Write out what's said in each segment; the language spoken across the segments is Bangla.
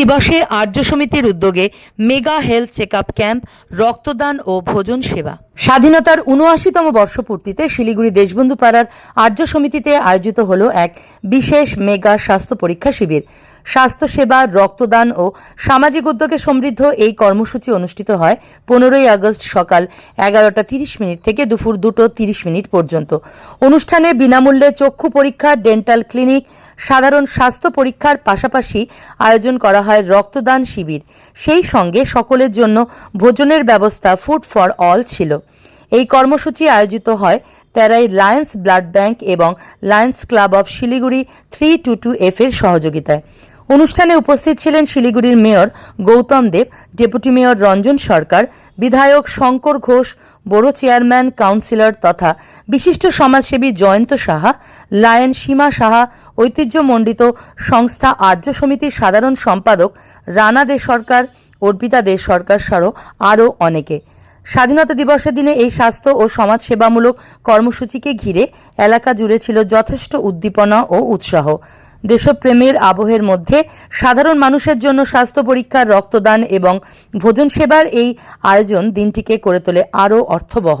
দিবসে আর্য সমিতির উদ্যোগে মেগা হেলথ চেক ক্যাম্প, রক্তদান ও ভোজন সেবা। স্বাধীনতার উনআশিতম বর্ষপূর্তিতে শিলিগুড়ি দেশবন্ধু পাড়ার আর্য সমিতিতে আয়োজিত হল এক বিশেষ মেগা স্বাস্থ্য পরীক্ষা শিবির। স্বাস্থ্যসেবা, রক্তদান ও সামাজিক উদ্যোগে সমৃদ্ধ এই কর্মসূচি অনুষ্ঠিত হয় পনেরোই আগস্ট সকাল এগারোটা তিরিশ মিনিট থেকে দুপুর দুটো তিরিশ মিনিট পর্যন্ত। অনুষ্ঠানে বিনামূল্যে চক্ষু পরীক্ষা, ডেন্টাল ক্লিনিক, সাধারণ স্বাস্থ্য পরীক্ষার পাশাপাশি আয়োজন করা হয় রক্তদান শিবির। সেই সঙ্গে সকলের জন্য ভোজনের ব্যবস্থা ফুড ফর অল ছিল। এই কর্মসূচি আয়োজিত হয় তেরাই লায়ন্স ব্লাড ব্যাংক এবং lions club of Siliguri three two two F এর সহযোগিতায়। অনুষ্ঠানে উপস্থিত ছিলেন শিলিগুড়ির mayor Goutam Deb, deputy mayor Ranjan Sarkar, বিধায়ক শঙ্কর ঘোষ বড় চেয়ারম্যান, কাউন্সিলর তথা বিশিষ্ট সমাজসেবী জয়ন্ত সাহা, লায়ন সীমা সাহা, ঐতিহ্যমণ্ডিত সংস্থা আর্য সমিতির সাধারণ সম্পাদক রানা দে সরকার, অর্পিতা দে সরকার সহ আরও অনেকে। স্বাধীনতা দিবসের দিনে এই স্বাস্থ্য ও সমাজসেবামূলক কর্মসূচিকে ঘিরে এলাকা জুড়ে ছিল যথেষ্ট উদ্দীপনা ও উৎসাহ। দেশপ্রেমের আবহের মধ্যে সাধারণ মানুষের জন্য স্বাস্থ্য পরীক্ষার রক্তদান এবং ভোজন সেবার এই আয়োজন দিনটিকে করে তোলে আরও অর্থবহ।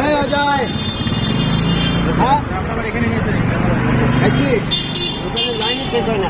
এই অজয় হ্যাঁ এখানে লাইনে শেষ হয় না